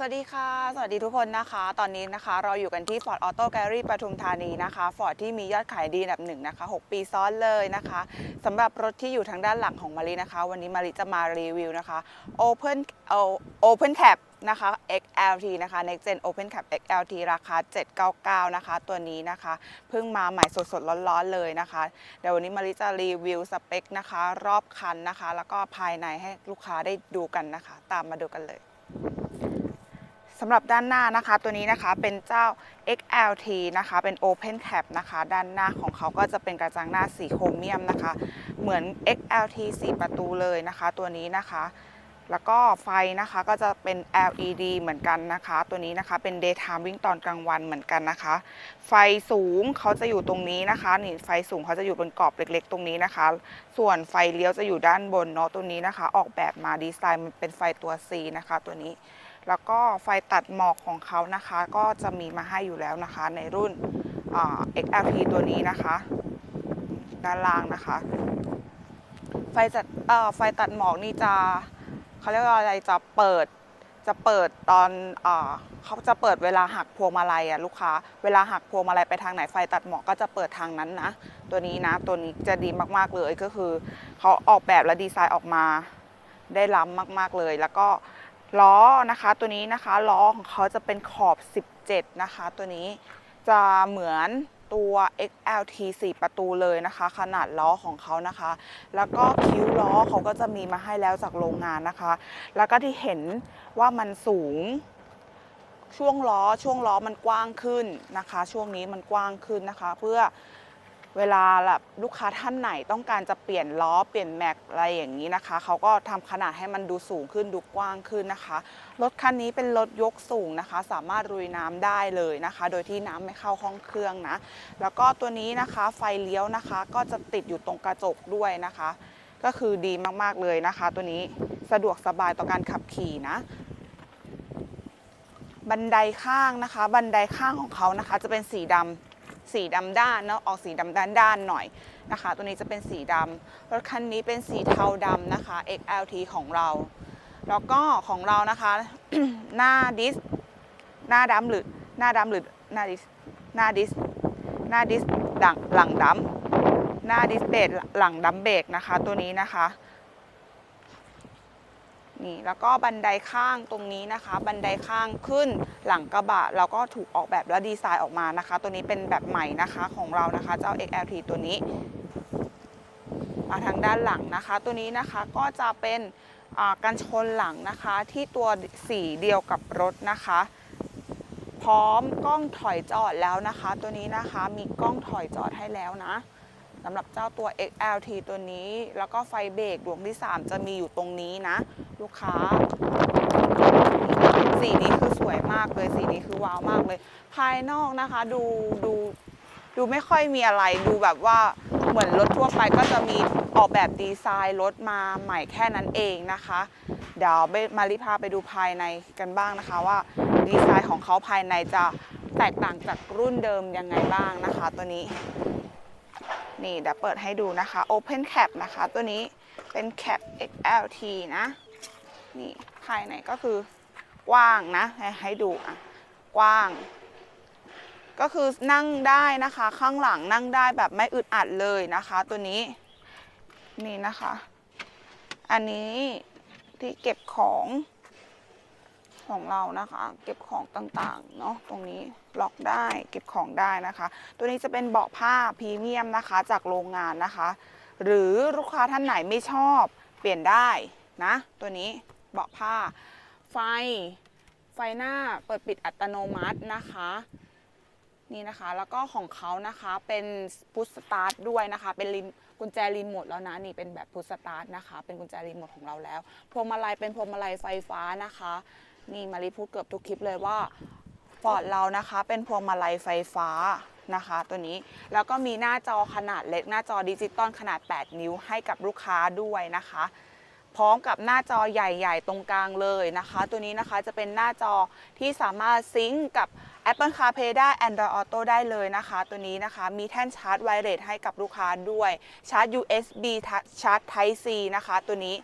สวัสดีค่ะ สวัสดีทุกคนนะคะ ตอนนี้นะคะเราอยู่กันที่ Ford Auto Gallery ปทุมธานีนะคะ Ford ที่มียอดขายดีอันดับหนึ่งนะคะ 6 ปีซ้อนเลยนะคะสำหรับรถที่อยู่ทางด้านหลังของมารีนะคะ วันนี้มารีจะมารีวิวนะคะ Open Open Cap นะคะ XLT นะคะ Next Gen Open Cap XLT ราคา 799 นะคะ ตัวนี้นะคะ เพิ่งมาใหม่สดๆ ร้อนๆ เลยนะคะ เดี๋ยววันนี้มาริจะรีวิวสเปคนะคะ รอบคันนะคะ แล้วก็ภายในให้ลูกค้าได้ดูกันนะคะ ตามมาดูกันเลย สำหรับด้านหน้านะคะตัวนี้นะคะเป็นเจ้า XLT นะคะเป็น Open Cap นะคะด้านหน้าของเขาก็จะเป็นกระจังหน้าสีโครเมียมนะคะ เหมือน XLT 4 ประตูเลยนะคะ ตัวนี้นะคะ แล้วก็ไฟนะคะก็จะเป็น LED เหมือนกันนะคะ ตัวนี้นะคะเป็น daytime วิ่งตอนกลางวันเหมือนกันนะคะ ไฟสูงเขาจะอยู่ตรงนี้นะคะนี่ไฟสูงเขาจะอยู่บนกรอบเล็ก ๆ ตรงนี้นะคะ ส่วนไฟเลี้ยวจะอยู่ด้านบนเนาะตัวนี้นะคะ ออกแบบมาดีไซน์มันเป็นไฟตัว C นะคะ ตัวนี้ แล้วก็ไฟตัดหมอกของเขานะคะ ก็จะมีมาให้อยู่แล้วนะคะ ในรุ่น XLT ตัวนี้นะคะ ด้านล่างนะคะ ไฟจัดไฟตัดหมอกนี่จะเขาเรียกว่าอะไรจะเปิดจะเปิดตอนเขาจะเปิดเวลาหักพวงมาลัยอะลูกค้า เวลาหักพวงมาลัยไปทางไหนไฟตัดหมอกก็จะเปิดทางนั้นนะ ตัวนี้นะ ตัวนี้จะดีมากๆเลยก็คือเขาออกแบบและดีไซน์ออกมาได้ล้ำมาก ๆเลยแล้วก็ ล้อนะคะตัวนี้นะคะล้อของเขาจะเป็นขอบ 17 นะคะ ตัวนี้จะเหมือนตัว XLT 4 ประตูเลยนะคะ ขนาดล้อของเขานะคะ แล้วก็คิ้วล้อเขาก็จะมีมาให้แล้วจากโรงงานนะคะ แล้วก็ที่เห็นว่ามันสูง ช่วงล้อช่วงล้อมันกว้างขึ้นนะคะ ช่วงนี้มันกว้างขึ้นนะคะ เพื่อ เวลาแบบลูกค้าท่านไหนต้องการจะเปลี่ยนล้อเปลี่ยนแม็กอะไรอย่างนี้นะคะเขาก็ทำขนาดให้มันดูสูงขึ้นดูกว้างขึ้นนะคะรถคันนี้เป็นรถยกสูงนะคะ สามารถรุยน้ำได้เลยนะคะ โดยที่น้ำไม่เข้าห้องเครื่องนะ แล้วก็ตัวนี้นะคะไฟเลี้ยวนะคะ ก็จะติดอยู่ตรงกระจกด้วยนะคะ ก็คือดีมากๆเลยนะคะ ตัวนี้สะดวกสบายต่อการขับขี่นะบันไดข้างนะคะ บันไดข้างของเขานะคะ จะเป็นสีดำ สีดำด้านเนาะออกสีดำด้านด้านหน่อยนะคะ ตัวนี้จะเป็นสีดำรถคันนี้เป็นสีเทาดำนะคะ XLT ของเรา แล้วก็ของเรานะคะหน้าดิสหน้าดำหรือหน้าดำหรือหน้าดิสหน้าดิสหน้าดิสหลังหลังดำหน้าดิสเบรกหลังดัมเบรกนะคะ ตัวนี้นะคะ นี่แล้วก็บันไดข้างตรงนี้นะคะ บันไดข้างขึ้นหลังกระบะเราก็ถูกออกแบบและดีไซน์ออกมานะคะ ตัวนี้เป็นแบบใหม่นะคะของเรานะคะเจ้า XLT ตัวนี้ มาทางด้านหลังนะคะ ตัวนี้นะคะก็จะเป็นกันชนหลังนะคะที่ตัวสีเดียวกับรถนะคะ พร้อมกล้องถอยจอดแล้วนะคะ ตัวนี้นะคะมีกล้องถอยจอดให้แล้วนะ สำหรับเจ้าตัว XLT ตัวนี้ แล้วก็ไฟเบรกดวงที่ 3 จะมีอยู่ตรงนี้นะ ลูกค้า สีนี้คือสวยมากเลย สีนี้คือว้าวมากเลย ภายนอกนะคะดูดูดูไม่ค่อยมีอะไรดูแบบว่าเหมือนรถทั่วไปก็จะมีออกแบบดีไซน์รถมาใหม่แค่นั้นเองนะคะ เดี๋ยวมาริพาไปดูภายในกันบ้างนะคะ ว่าดีไซน์ของเขาภายในจะแตกต่างจากรุ่นเดิมยังไงบ้างนะคะ ตัวนี้ นี่เดี๋ยวเปิดให้ดูนะคะ Open Cap นะคะ ตัวนี้เป็น Cap XLT นะ นี่ภายในก็คือกว้างนะให้ให้ดูอะกว้าง ก็คือนั่งได้นะคะ ข้างหลังนั่งได้แบบไม่อึดอัดเลยนะคะ ตัวนี้ นี่นะคะ อันนี้ที่เก็บของ ของเรานะคะ เก็บของต่างๆเนาะตรงนี้ล็อกได้เก็บของได้นะคะ ตัวนี้จะเป็นเบาะผ้าพรีเมียมนะคะ จากโรงงานนะคะ หรือลูกค้าท่านไหนไม่ชอบเปลี่ยนได้นะ ตัวนี้เบาะผ้า ไฟ ไฟหน้าเปิดปิดอัตโนมัตินะคะนี่นะคะแล้วก็ของเขานะคะเป็นพุชสตาร์ทด้วยนะคะ เป็นกุญแจรีโมทแล้วนะนี่เป็นแบบพุชสตาร์ทนะคะ เป็นกุญแจรีโมทของเราแล้วพวงมาลัยเป็นพวงมาลัยไฟฟ้านะคะ นี่มารีพูดเกือบทุกคลิปเลยว่าฟอร์ดเรานะคะเป็นพวงมาลัยไฟฟ้านะคะตัวนี้แล้วก็มีหน้าจอขนาดเล็กหน้าจอดิจิตอลขนาด 8 นิ้วให้กับลูกค้าด้วยนะคะ พร้อมกับหน้าจอใหญ่ ๆ ตรงกลางเลยนะคะ ตัวนี้นะคะจะเป็นหน้าจอที่สามารถซิงก์กับ Apple CarPlay ได้ Android Auto ได้เลยนะคะ ตัวนี้นะคะมีแท่นชาร์จไวเลสให้กับลูกค้าด้วยชาร์จ USB ชาร์จ Type C นะคะ ตัวนี้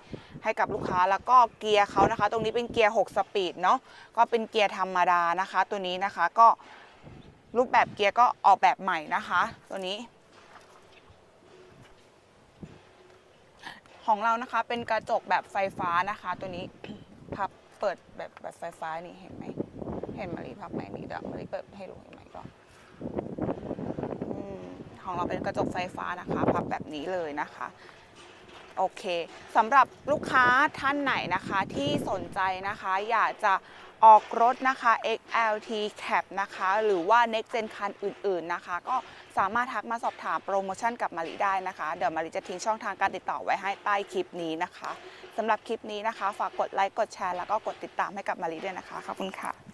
ให้กับลูกค้าแล้วก็เกียร์เขานะคะ ตรงนี้เป็นเกียร์6สปีดเนาะก็เป็นเกียร์ธรรมดานะคะ ตัวนี้นะคะก็รูปแบบเกียร์ก็ออกแบบใหม่นะคะ ตัวนี้ ของเรานะคะเป็นกระจกแบบไฟฟ้านะคะ ตัวนี้พับเปิดแบบแบบไฟฟ้านี่เห็นไหมเห็นมารีพับไหมนี่เดี๋ยวมารีเปิดให้ดูเห็นไหมก็ของเราเป็นกระจกไฟฟ้านะคะ พับแบบนี้เลยนะคะ โอเคสำหรับลูกค้าท่านไหนนะคะที่สนใจนะคะอยากจะออกรถนะคะ XLT Cap นะคะ หรือว่า Next Gen คันอื่นๆนะคะ ก็สามารถทักมาสอบถามโปรโมชั่นกับมาริได้นะคะ เดี๋ยวมาริจะทิ้งช่องทางการติดต่อไว้ให้ใต้คลิปนี้นะคะสำหรับคลิปนี้นะคะ ฝากกดไลค์กดแชร์แล้วก็กดติดตามให้กับมาริด้วยนะคะขอบคุณค่ะ